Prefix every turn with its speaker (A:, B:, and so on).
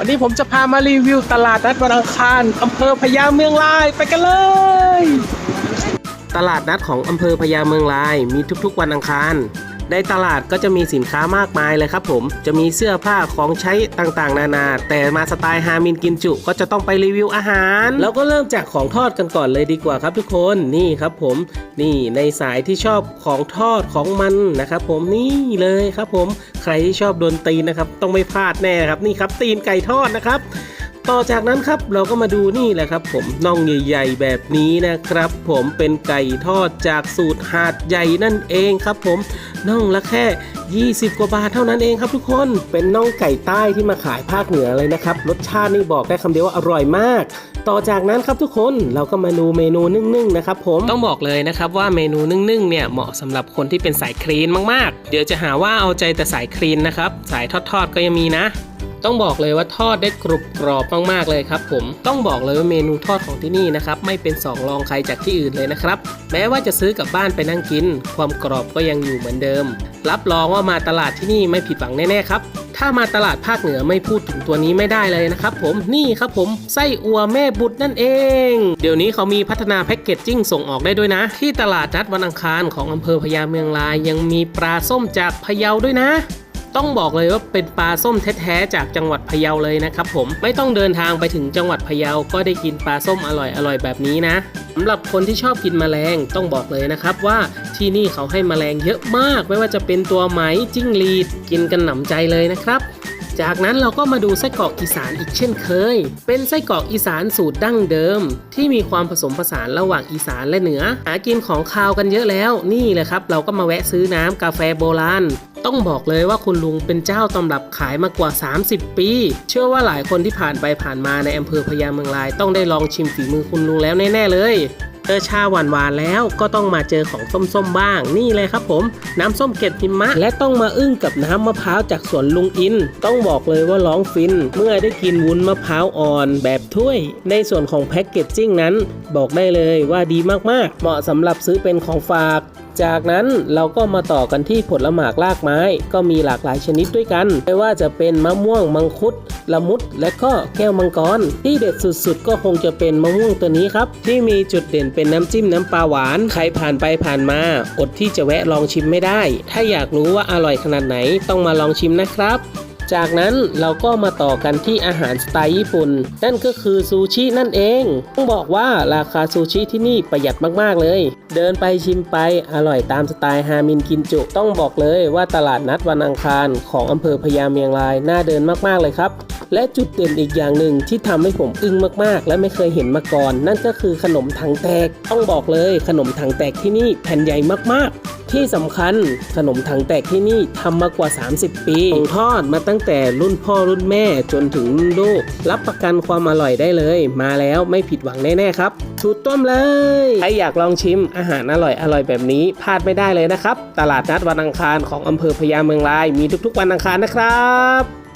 A: วันนี้ผมจะพามารีวิวตลาดนัดวันอังคารอำเภอพญาเมืองลายไปกันเลย ตลาดนัดของอำเภอพญาเมืองลายมีทุกๆวันอังคาร ในตลาดก็จะมีสินค้ามากมายเลยครับผม จะมีเสื้อผ้าของใช้ต่างๆ นานา แต่มาสไตล์ฮามินกินจุก็จะต้องไปรีวิวอาหาร แล้วก็เริ่มจากของทอดกันก่อนเลยดีกว่าครับทุกคนนี่ครับผมนี่ในสายที่ชอบของทอดของมันนะครับผมนี่เลยครับผมใครที่ชอบโดนตีนนะครับ ต้องไม่พลาดแน่ครับนี่ครับตีนไก่ทอดนะครับต่อจากนั้นครับเราก็มาดูนี่แหละครับ ผมน่องใหญ่ๆแบบนี้นะครับ ผมเป็นไก่ทอดจากสูตรหาดใหญ่นั่นเองครับ ผม น่องละแค่ 20 กว่าบาทเท่านั้นเองครับทุกคน เป็นน่องไก่ใต้ที่มาขายภาคเหนือเลยนะครับ รสชาตินี่บอกได้คำเดียวว่าอร่อยมาก ต่อจากนั้นครับทุกคนเราก็มาดูเมนูนึ่งๆนะครับผม ต้องบอกเลยนะครับว่าเมนูนึ่งๆเนี่ยเหมาะสำหรับคนที่เป็นสายคลีนมากๆ เดี๋ยวจะหาว่าเอาใจแต่สายคลีนนะครับ สายทอดๆก็ยังมีนะ ต้องบอกเลยว่าทอดได้กรุบกรอบมากๆเลยครับผมต้องบอกเลยว่าเมนูทอดของที่นี่นะครับไม่เป็นสองรองใครจากที่อื่นเลยนะครับแม้ว่าจะซื้อกลับบ้านไปนั่งกิน ความกรอบก็ยังอยู่เหมือนเดิม รับรองว่ามาตลาดที่นี่ไม่ผิดหวังแน่ๆครับถ้ามาตลาดภาคเหนือไม่พูดถึงตัวนี้ไม่ได้เลยนะครับผมนี่ครับผมไส้อัวแม่บุตรนั่นเอง เดี๋ยวนี้เขามีพัฒนาแพ็กเกจจิ้งส่งออกได้ด้วยนะ ที่ตลาดนัดวันอังคารของอำเภอพญาเมืองลายยังมีปลาส้มจากพะเยาด้วยนะ ต้องบอกเลยว่าเป็นปลาส้มแท้ๆจากจังหวัดพะเยาเลยนะครับผมไม่ต้องเดินทางไปถึงจังหวัดพะเยาก็ได้กินปลาส้มอร่อยๆแบบนี้นะสำหรับคนที่ชอบกินแมลงต้องบอกเลยนะครับว่าที่นี่เขาให้แมลงเยอะมาก ไม่ว่าจะเป็นตัวไหมจิ้งหรีดกินกันหนำใจเลยนะครับจากนั้นเราก็มาดูไส้กรอกอีสานอีกเช่นเคย เป็นไส้กรอกอีสานสูตรดั้งเดิม ที่มีความผสมผสานระหว่างอีสานและเหนือ หากินของคาวกันเยอะแล้ว นี่แหละครับ เราก็มาแวะซื้อน้ำกาแฟโบราณ ต้องบอกเลยว่าคุณลุงเป็นเจ้าตำรับขายมากว่า 30 ปี เชื่อว่าหลายคนที่ผ่านไปผ่านมาในอำเภอพญาเมืองลาย ต้องได้ลองชิมฝีมือคุณลุงแล้วแน่ๆเลยเจอชาหวานๆแล้วก็ต้องมาเจอของส้มๆบ้าง นี่เลยครับผม น้ำส้มเกล็ดหิมะ และต้องมาอึ้งกับน้ำมะพร้าวจากสวนลุงอิน ต้องบอกเลยว่าร้องฟิน เมื่อได้กินวุ้นมะพร้าวอ่อนแบบถ้วย ในส่วนของแพ็กเกจจิ้งนั้น บอกได้เลยว่าดีมากๆ เหมาะสำหรับซื้อเป็นของฝาก จากนั้นเราก็มาต่อกันที่ผลหมากลากไม้ ก็มีหลากหลายชนิดด้วยกัน ไม่ว่าจะเป็นมะม่วงมังคุดละมุด และก็แก้วมังกร ที่เด็ดสุดๆ ก็คงจะเป็นมะม่วงตัวนี้ครับ ที่มีจุดเด่นเป็นน้ำจิ้มน้ำปลาหวาน ใครผ่านไปผ่านมา อดที่จะแวะลองชิมไม่ได้ ถ้าอยากรู้ว่าอร่อยขนาดไหนต้องมาลองชิมนะครับ จากนั้นเราก็มาต่อกันที่อาหารสไตล์ญี่ปุ่น นั่นก็คือซูชินั่นเอง ต้องบอกว่าราคาซูชิที่นี่ประหยัดมากๆเลย เดินไปชิมไปอร่อยตามสไตล์ฮามินกินจุ ต้องบอกเลยว่าตลาดนัดวันอังคารของอำเภอพญาเมียงรายน่าเดินมากๆเลยครับ และจุดเด่นอีกอย่างหนึ่งที่ทำให้ผมอึ้งมากๆ และไม่เคยเห็นมาก่อน นั่นก็คือขนมถังแตก ต้องบอกเลยขนมถังแตกที่นี่แผ่นใหญ่มากๆ ที่สำคัญขนมถังแตกที่นี่ทำมากว่า 30 ปีส่งทอดมาตั้งแต่รุ่นพ่อรุ่นแม่จนถึงรุ่นลูก รับประกันความอร่อยได้เลย มาแล้วไม่ผิดหวังแน่ๆครับสูตรต้มเลยใครอยากลองชิมอาหารอร่อยอร่อยแบบนี้พลาดไม่ได้เลยนะครับ ตลาดนัดวันอังคารของอำเภอพญาเมืองราย มีทุกๆวันอังคารนะครับ